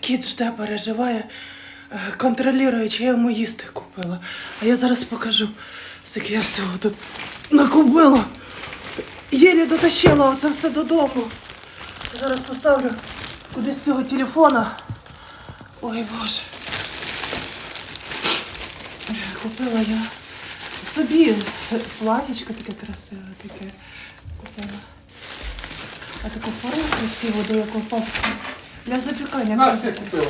кіт жде, переживає, е, контролює, чи я йому їсти купила. А я зараз покажу, скільки я всього тут накупила. Єлі дотащила оце все додому. Зараз поставлю кудись з цього телефона. Ой Боже. Купила я собі платічко таке красиве, таке купила. А таку форму красиву, до якого папки. Для запікання. На, все купила.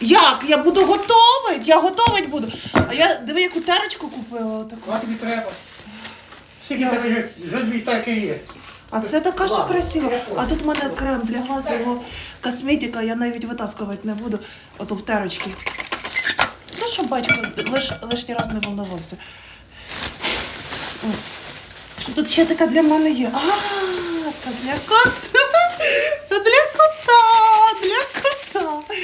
Як? Я буду готовить? Я готовить буду. А я диви, яку терочку купила отаку. А тобі треба. Скільки Я- тебе за дві так і є. А це така Ладно, красива. А тут в мене крем для глаз, його косметика, я навіть витаскувати не буду. Ото в терочки. Ну, щоб батько лиш, лишній раз не волнувався. О, Що тут ще така для мене є? А, це для кота. Це для кота, для кота.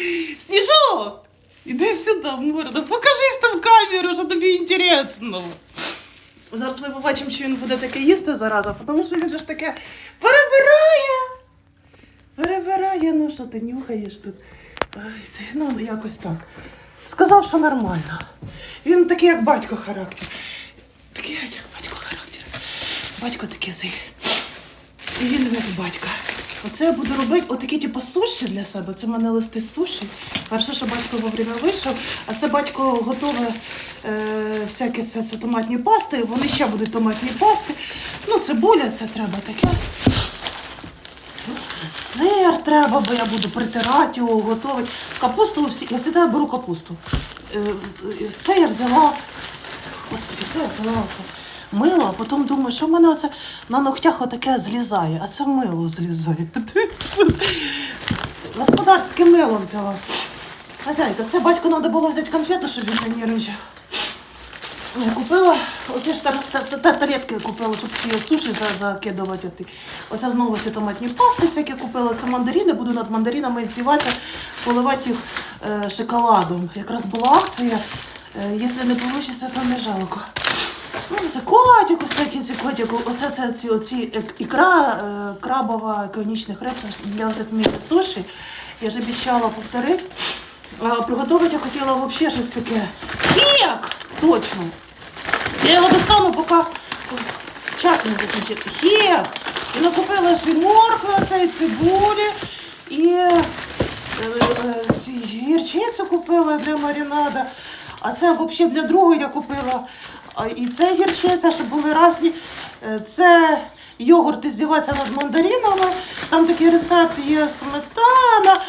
Сніжок! Іди сюди, морда, покажись там в камеру, що тобі інтересно. Зараз ми побачимо, чи він буде таке їсти зараза, тому що він же ж таке перебирає. Перебирає, ну що ти нюхаєш тут. Ай, це, ну, якось так. Сказав, що нормально. Він такий, як батько характер. Такий, як батько характер. Батько такий зий. І він весь батька. Оце я буду робити отакі, типу, суші для себе. Це в мене листи суші. Перше, що батько вовремя вийшов, а це батько готове е, всякі це, це томатні пасти. Вони ще будуть томатні пасти. Ну, цибуля, це треба таке. Сир треба, бо я буду притирати його, готувати. Капусту я завжди беру капусту. Е, Це я взяла. Господи, це я взяла оце мило, а потім думаю, що в мене оце на ногтях отаке злізає, а це мило злізає. Господарське мило взяла. Хазяйка, це батько треба було взяти конфету, щоб він не нервничав. Я купила, оце ж тар- тар- тар- таретки купила, щоб ці суші закидувати. Оце знову ці томатні пасти всякі купила. Це мандарини, буду над мандаринами здіватися, поливати їх е, шоколадом. Якраз була акція. Е, якщо не вийде, то не жалко. Ну, це котику, всякі ці котику. Оце це ці оці ікра е, крабова економічних риб для ось суші. Я ж обіцяла повторити. А приготувати я хотіла взагалі щось таке. Хек! Точно. Я його достану, поки час не закінчить. Хек! І накупила ще моркви, оцей цибулі і е, е, ці гірчицю купила для маринада. А це взагалі для другої я купила. І це гірчиця, щоб були різні. Е, Це йогурт здіваться над мандаринами. Там такий рецепт є сметана,